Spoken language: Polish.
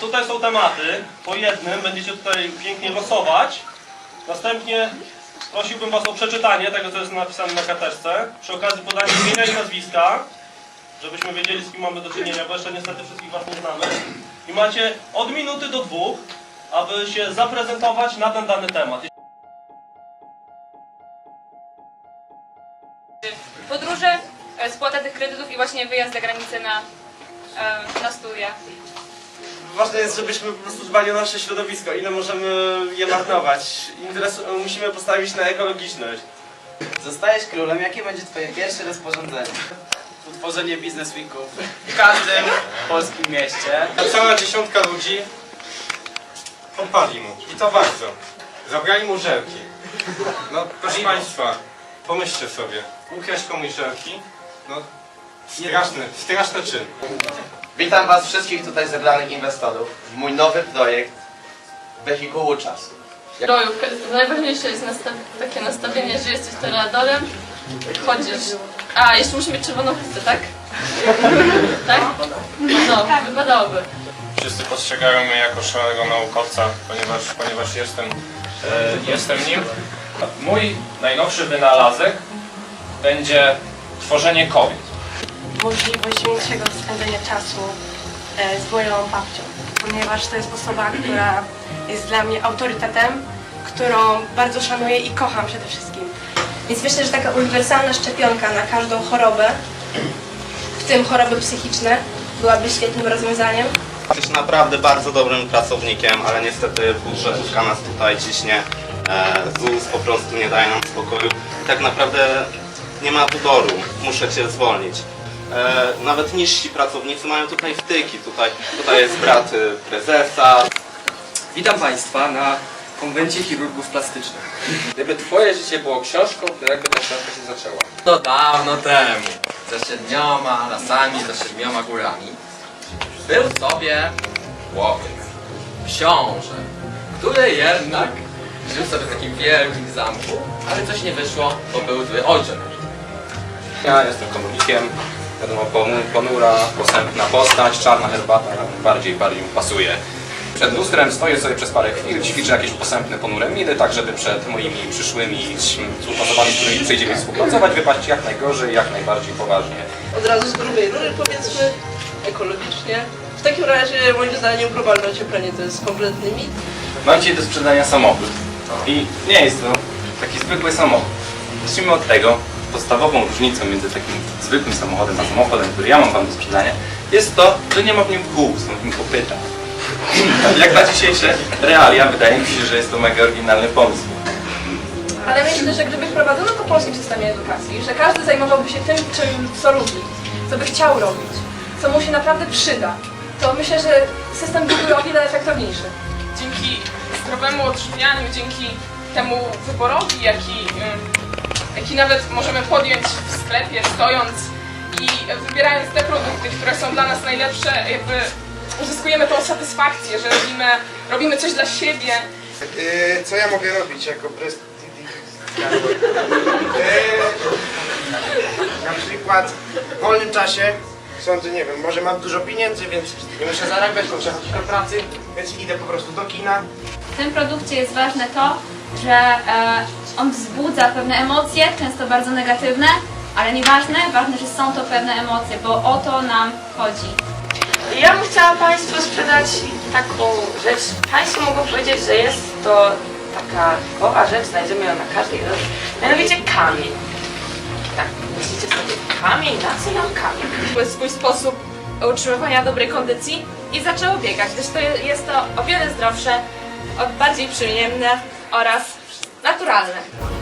tutaj są tematy. Po jednym będziecie tutaj pięknie losować. Następnie prosiłbym Was o przeczytanie tego, co jest napisane na karteczce. Przy okazji podanie imienia i nazwiska, żebyśmy wiedzieli, z kim mamy do czynienia, bo jeszcze niestety wszystkich Was nie znamy. I macie od minuty do dwóch, aby się zaprezentować na ten dany temat. podróże, e, spłata tych kredytów i właśnie wyjazd za granicę na, e, na studia. Ważne jest, żebyśmy po prostu dbali o nasze środowisko, ile możemy je marnować. Interes, musimy postawić na ekologiczność. Zostajesz królem, jakie będzie twoje pierwsze rozporządzenie? Utworzenie biznes weeków w każdym polskim mieście. Cała dziesiątka ludzi podpadli mu. I to bardzo. Zabrali mu żelki. No proszę Państwa, pomyślcie sobie. Ukraść komuś żelki? No straszny, straszny czyn. Witam was wszystkich tutaj zebranych inwestorów w mój nowy projekt Wehikułu Czasu. Roju, najważniejsze jest nastaw takie nastawienie, że jesteś toreadorem, chodzisz. A, jeszcze musi mieć czerwoną chustę, tak? tak? No, wypadałoby. Wszyscy postrzegają mnie jako szalonego naukowca, ponieważ, ponieważ jestem, e, jestem nim. Mój najnowszy wynalazek będzie tworzenie kobiet. Możliwość większego spędzenia czasu e, z moją babcią, ponieważ to jest osoba, która jest dla mnie autorytetem, którą bardzo szanuję i kocham przede wszystkim. Więc myślę, że taka uniwersalna szczepionka na każdą chorobę, w tym choroby psychiczne, byłaby świetnym rozwiązaniem. Jesteś naprawdę bardzo dobrym pracownikiem, ale niestety budżetówka nas tutaj ciśnie. E, ZUS po prostu nie daje nam spokoju. Tak naprawdę nie ma wyboru. Muszę Cię zwolnić. E, nawet niżsi pracownicy mają tutaj wtyki. Tutaj, tutaj jest brat y, prezesa. Witam Państwa na konwencie chirurgów plastycznych. Gdyby Twoje życie było książką, to jakby ta książka się zaczęła? To dawno temu, za siedmioma lasami, za siedmioma górami, był sobie chłopiec, książę, który jednak żył sobie w takim wielkim zamku, ale coś nie wyszło, bo był zły ojczym. Ja jestem komornikiem, wiadomo, ponu- ponura, posępna postać, czarna herbata bardziej, bardziej mu pasuje. Przed lustrem stoję sobie przez parę chwil, ćwiczę jakieś posępne, ponure miny, tak żeby przed moimi przyszłymi osobami, z którymi przyjdzie mi współpracować, wypaść jak najgorzej, jak najbardziej poważnie. Od razu z grubej rury powiedzmy, ekologicznie. W takim razie moim zdaniem globalne ocieplenie to jest kompletny mit. Mam dzisiaj do sprzedania samochód. I nie jest to taki zwykły samochód. Zacznijmy od tego, podstawową różnicą między takim zwykłym samochodem a samochodem, który ja mam Wam do sprzedania, jest to, że nie ma w nim kół, są w nim kopyta. Jak na dzisiejsze realia, wydaje mi się, że jest to mega oryginalny pomysł. Ale myślę, że gdyby wprowadzono to w polskim systemie edukacji, że każdy zajmowałby się tym, czym, co lubi, co by chciał robić, co mu się naprawdę przyda, to myślę, że system byłby o wiele efektowniejszy. Dzięki zdrowemu odżywianiu, dzięki temu wyborowi, jaki, jaki nawet możemy podjąć w sklepie, stojąc i wybierając te produkty, które są dla nas najlepsze, jakby uzyskujemy tą satysfakcję, że robimy, robimy coś dla siebie, Yy, co ja mogę robić jako prezydent? na przykład w wolnym czasie sądzę, nie wiem, może mam dużo pieniędzy, więc nie muszę zarabiać, muszę chodzić do pracy, więc idę po prostu do kina. W tym produkcie jest ważne to, że e, on wzbudza pewne emocje, często bardzo negatywne, ale nieważne, ważne, że są to pewne emocje, bo o to nam chodzi. Ja bym chciała Państwu sprzedać taką rzecz. Państwo mogą powiedzieć, że jest to taka typowa rzecz, znajdziemy ją na każdej rzeczy. Mianowicie kamień. Tak, myślicie sobie, kamień, na co nam kamień? swój sposób utrzymywania dobrej kondycji i zaczęło biegać, gdyż to je- jest to o wiele zdrowsze, bardziej przyjemne oraz naturalne.